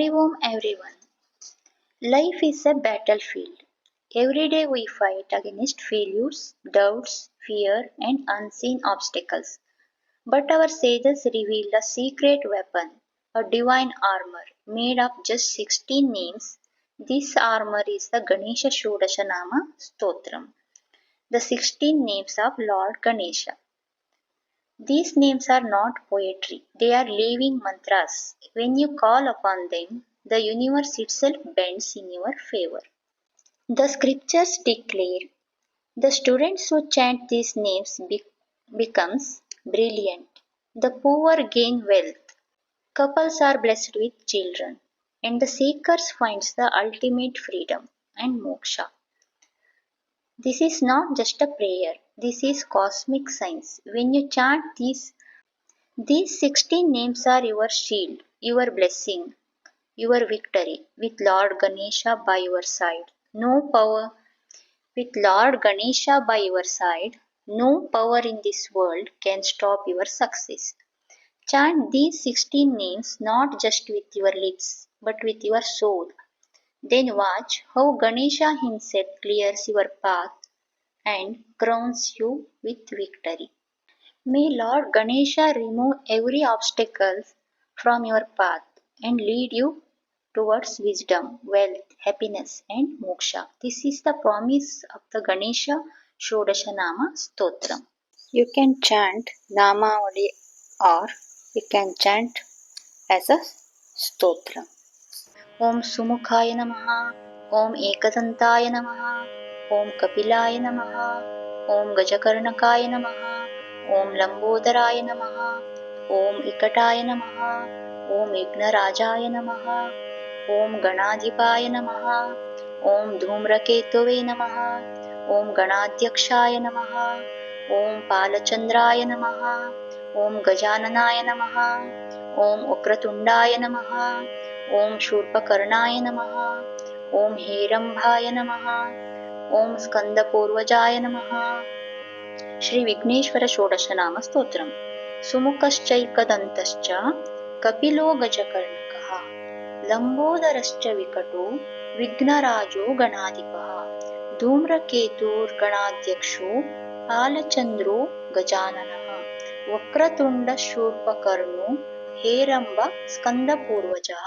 Hari Om everyone. Life is a battlefield. Every day we fight against failures, doubts, fear, and unseen obstacles. But our sages revealed a secret weapon, a divine armor made of just 16 names. This armor is the Ganesha Shodashanama Stotram, the 16 names of Lord Ganesha. These names are not poetry, they are living mantras. When you call upon them, the universe itself bends in your favor. The scriptures declare the students who chant these names be- becomes brilliant. The poor gain wealth. Couples are blessed with children. And the seekers finds the ultimate freedom and moksha. This is not just a prayer. This is cosmic science. When you chant these these 16 names are your shield, your blessing, your victory with Lord Ganesha by your side. No power with Lord Ganesha by your side, no power in this world can stop your success. Chant these 16 names not just with your lips but with your soul. Then watch how Ganesha himself clears your path and crowns you with victory. May Lord Ganesha remove every obstacle from your path and lead you towards wisdom, wealth, happiness, and moksha. This is the promise of the Ganesha Shodashanama Stotram. You can chant Namavali or you can chant as a stotram. ॐ सुमुखाय नमः ॐ एकदन्ताय नमः ॐ कपिलाय नमः ॐ गजकर्णकाय नमः ॐ लम्बोदराय नमः ॐ इकटाय नमः ॐ विघ्नराजाय नमः ॐ गणाधिपाय नमः ॐ धूम्रकेतुवे नमः ॐ गणाध्यक्षाय नमः ॐ पालचन्द्राय नमः ॐ गजाननाय नमः ॐ वक्रतुण्डाय नमः ॐ शूर्पकर्णाय नमः ॐ हेरम्भाय नमः ॐ स्कन्दपूर्वजाय नमः। श्रीविघ्नेश्वरषोडशनामस्तोत्रम्। सुमुखश्चैकदन्तश्च कपिलो गजकर्णकः लम्बोदरश्च विकटो विघ्नराजो गणाधिपः धूम्रकेतुर्गणाध्यक्षो पालचन्द्रो गजाननः वक्रतुण्डशूर्पकर्णो हेरम्ब स्कन्दपूर्वजः।